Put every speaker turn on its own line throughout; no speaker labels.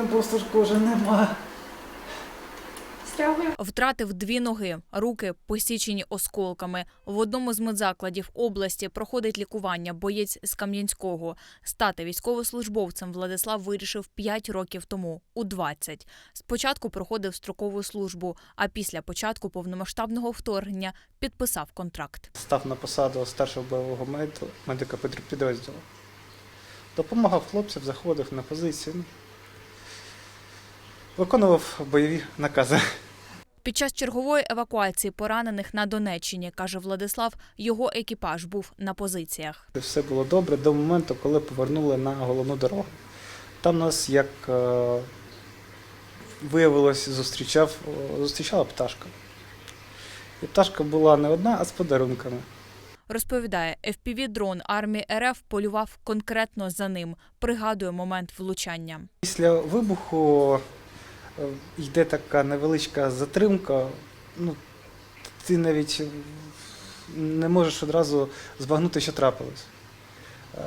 там просто ж кожи нема.
Втратив дві ноги, руки посічені осколками. В одному з медзакладів області проходить лікування боєць з Кам'янського. Стати військовослужбовцем Владислав вирішив 5 років тому, у 20. Спочатку проходив строкову службу, а після початку повномасштабного вторгнення підписав контракт.
Став на посаду старшого бойового медика підрозділу. Допомагав хлопцям, заходив на позицію. Ну, Виконував бойові накази.
Під час чергової евакуації поранених на Донеччині, каже Владислав, його екіпаж був на позиціях.
Все було добре до моменту, коли повернули на головну дорогу. Там нас, як е, виявилось, зустрічав, зустрічала пташка. І пташка була не одна, а з подарунками.
Розповідає, FPV-дрон армії РФ полював конкретно за ним. Пригадує момент влучання.
Після вибуху йде така невеличка затримка. Ну, ти навіть не можеш одразу збагнути, що трапилось. Е,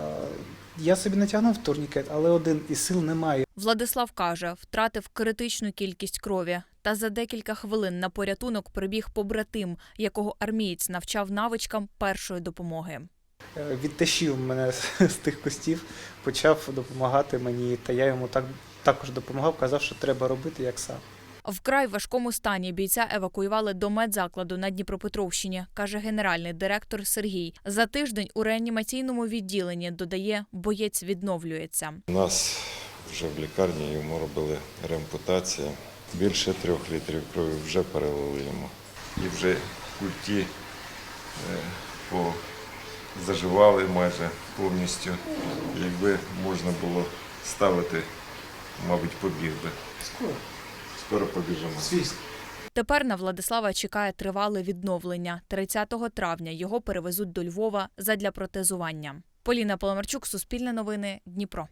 Я собі натягнув турнікет, але один із сил немає.
Владислав каже, втратив критичну кількість крові. Та за декілька хвилин на порятунок прибіг побратим, якого армієць навчав навичкам першої допомоги.
Е, Відтащив мене з з тих кустів, почав допомагати мені, та я йому так, також допомагав, казав, що треба робити як сам.
Вкрай важкому стані бійця евакуювали до медзакладу на Дніпропетровщині, каже генеральний директор Сергій. За тиждень у реанімаційному відділенні додає, боєць відновлюється.
У нас вже в лікарні йому робили реампутацію. Більше трьох літрів крові вже перелили йому. І вже культі е, по- заживали майже повністю. Якби можна було ставити, мабуть, побіг би.
Скоро.
Скоро побіжимо.
Тепер на Владислава чекає тривале відновлення. 30 травня його перевезуть до Львова задля протезування. Поліна Поломарчук, Суспільне новини, Дніпро.